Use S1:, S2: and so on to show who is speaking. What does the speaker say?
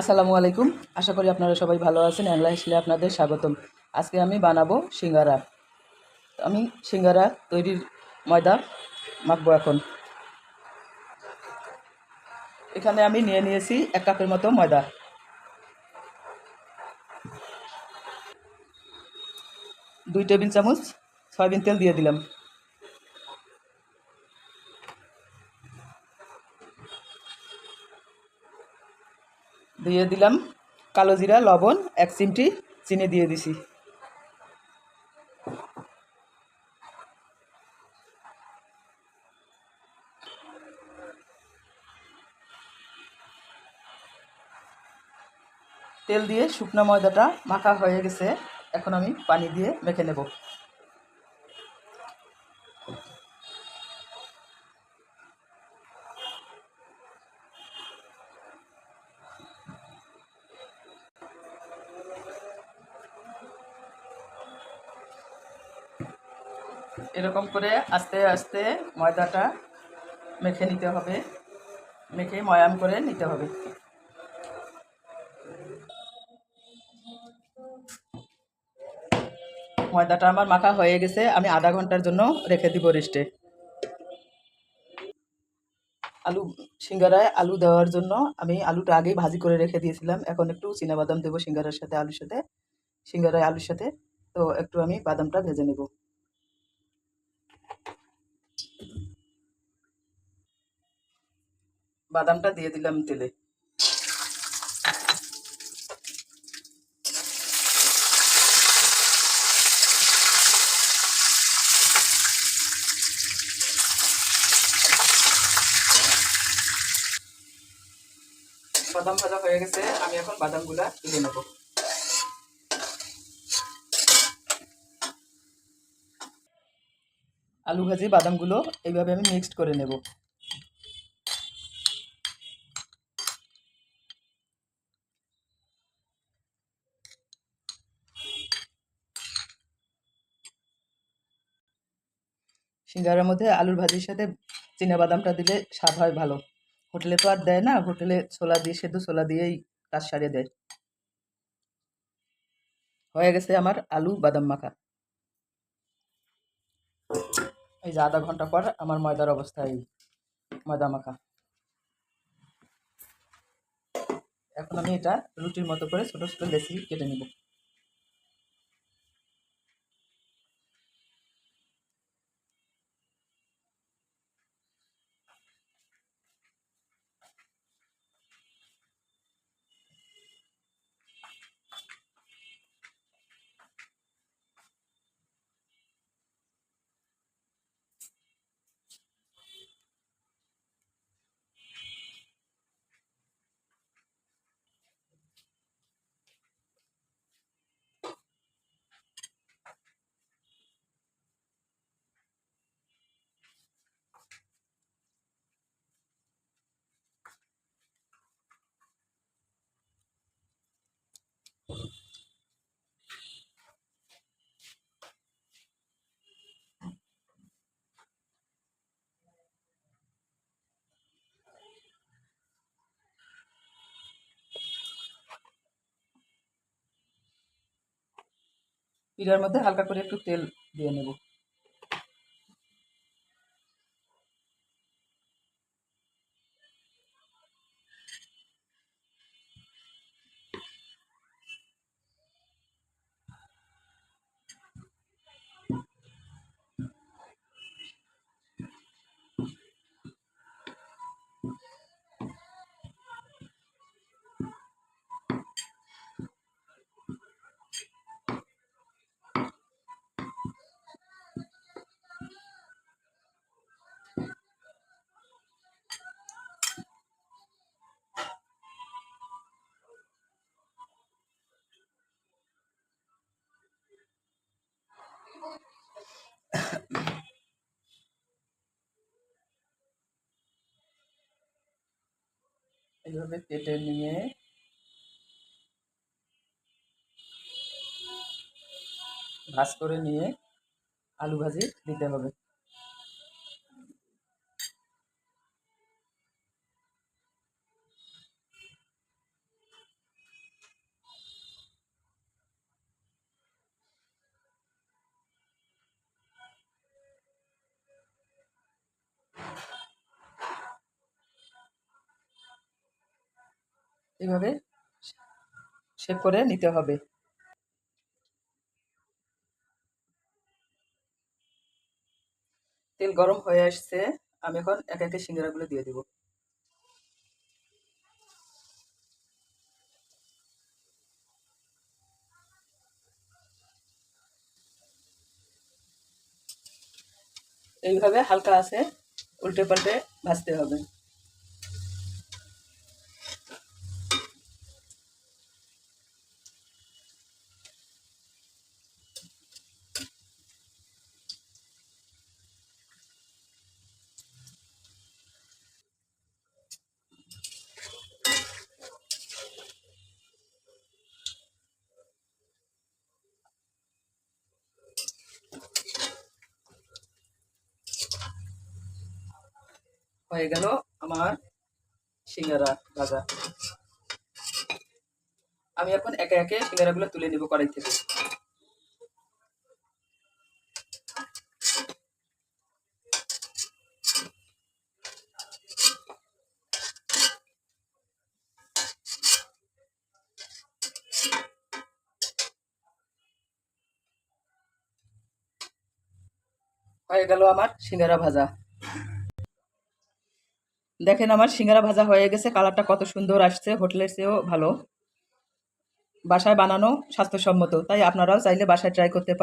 S1: আসসালামু আলাইকুম। আশা করি আপনারা সবাই ভালো আছেন। অ্যাংলা হিসেবে আপনাদের স্বাগতম। আজকে আমি বানাবো সিঙ্গারা। আমি সিঙ্গারা তৈরির ময়দা মাখবো এখন। এখানে আমি নিয়ে নিয়েছি এক কাপের মতো ময়দা। দুই টেবিল চামচ সয়াবিন তেল দিয়ে দিলাম। দিয়ে দিলাম কালো জিরা, লবণ, এক চিমটি চিনি দিয়ে দিছি। তেল দিয়ে শুকনো ময়দাটা মাখা হয়ে গেছে, এখন আমি পানি দিয়ে মেখে নেব। এরকম করে আস্তে আস্তে ময়দাটা মেখে নিতে হবে। মেখে ময়াম করে নিতে হবে। ময়দাটা আমার মাখা হয়ে গেছে, আমি আধা ঘণ্টার জন্য রেখে দিব রেস্টে। আলু, সিঙ্গারায় আলু দেওয়ার জন্য আমি আলুটা আগেই ভাজি করে রেখে দিয়েছিলাম। এখন একটু বাদাম দেবো সিঙ্গারার সাথে, আলুর সাথে, সিঙ্গারায় আলুর সাথে। তো একটু আমি বাদামটা ভেজে নেব। বাদামটা দিয়ে দিলাম তেলে। বাদাম ভাজা হয়ে গেছে, আমি এখন বাদামগুলা তুলে নেব। আলু ভাজি বাদামগুলো এইভাবে আমি মিক্সড করে নেব। সিঙ্গারার মধ্যে আলুর ভাজির সাথে বাদামটা দিলে স্বাদ হয় ভালো। হোটেলে তো আর দেয় না, হোটেলে ছোলা দিয়ে সেদ্ধ ছোলা দিয়েই কাজ সারিয়ে দেয়। হয়ে গেছে আমার আলু বাদাম মাখা। এই যে আধা ঘণ্টা পর আমার ময়দার অবস্থা এই ময়দা মাখা। এখন আমি এটা রুটির মতো করে ছোটো ছোটো লেসি কেটে নেব। পিঠার মধ্যে হালকা করে একটু তেল দিয়ে নেব। এইভাবে কেটে নিয়ে ভাজ করে নিয়ে আলু ভাজি দিতে হবে। এইভাবে শেপ করে নিতে হবে। তেল গরম হয়ে আসছে, আমি এখন এক একে সিঙ্গারাগুলো দিয়ে দিব। এইভাবে হালকা আছে উল্টে পাল্টে ভাজতে হবে। হয়ে গেল আমার সিঙ্গারা ভাজা। আমি এখন একে একে সিঙ্গারাগুলো তুলে নেব কড়াই থেকে। হয়ে গেল আমার সিঙ্গারা ভাজা। দেখেন আমার সিঙ্গারা ভাজা হয়ে গেছে, কালারটা কত সুন্দর আসছে, হোটেলের চেয়েও ভালো। বাসায় বানানো স্বাস্থ্যসম্মত, তাই আপনারাও চাইলে বাসায় ট্রাই করতে পারেন।